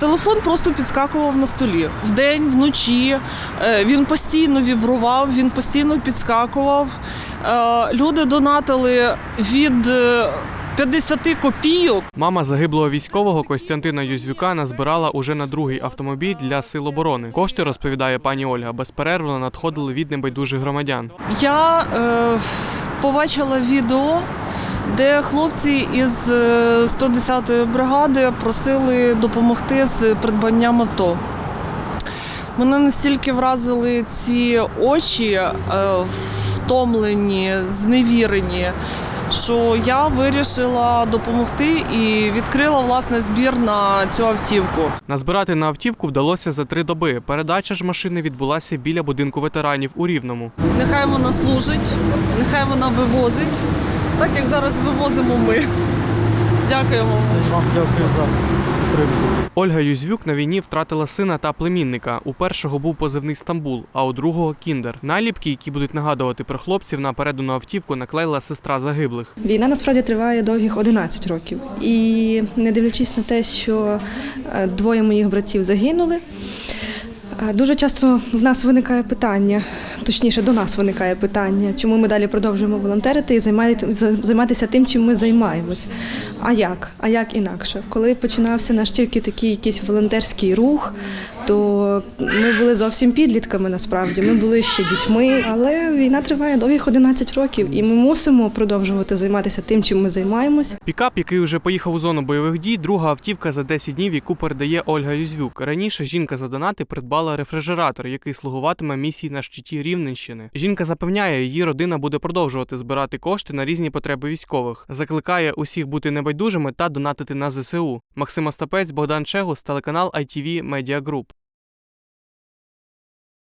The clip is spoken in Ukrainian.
Телефон просто підскакував на столі вдень, вночі. Е, Він постійно вібрував, він постійно підскакував. Е, Люди донатили від е, 50 копійок Мама загиблого військового Костянтина Юзвюка назбирала уже на другий автомобіль для сил оборони. Кошти, розповідає пані Ольга, безперервно надходили від небайдужих громадян. Я е, побачила відео, де хлопці із е, 110-ї бригади просили допомогти з придбанням авто. Мене настільки вразили ці очі, е, втомлені, зневірені, що я вирішила допомогти і відкрила власне збір на цю автівку. Назбирати на автівку вдалося за три доби. Передача ж машини відбулася біля будинку ветеранів у Рівному. Нехай вона служить, нехай вона вивозить, так як зараз вивозимо ми. Дякуємо. Вам дякую за підтримку. Ольга Юзвюк на війні втратила сина та племінника. У першого був позивний Стамбул, а у другого кіндер. Наліпки, які будуть нагадувати про хлопців на передану автівку, наклеїла сестра загиблих. Війна насправді триває довгих 11 років. І не дивлячись на те, що е, двоє моїх братів загинули, е, дуже часто в нас виникає питання, точніше, до нас виникає питання, чому ми далі продовжуємо волонтерити і займатися тим, чим ми займаємось. А як? А як інакше? Коли починався наш тільки такий якийсь волонтерський рух, то ми були зовсім підлітками насправді. Ми були ще дітьми, але війна триває довгих 11 років, і ми мусимо продовжувати займатися тим, чим ми займаємось. Пікап, який вже поїхав у зону бойових дій, друга автівка за 10 днів, яку передає Ольга Юзвюк. Раніше жінка за донати придбала рефрижератор, який слугуватиме місії на щиті Рівненщини. Жінка запевняє, її родина буде продовжувати збирати кошти на різні потреби військових. Закликає усіх бути небайдужими та донатити на ЗСУ. Максим Остапець, Богдан Чегус, телеканал ITV Media Group.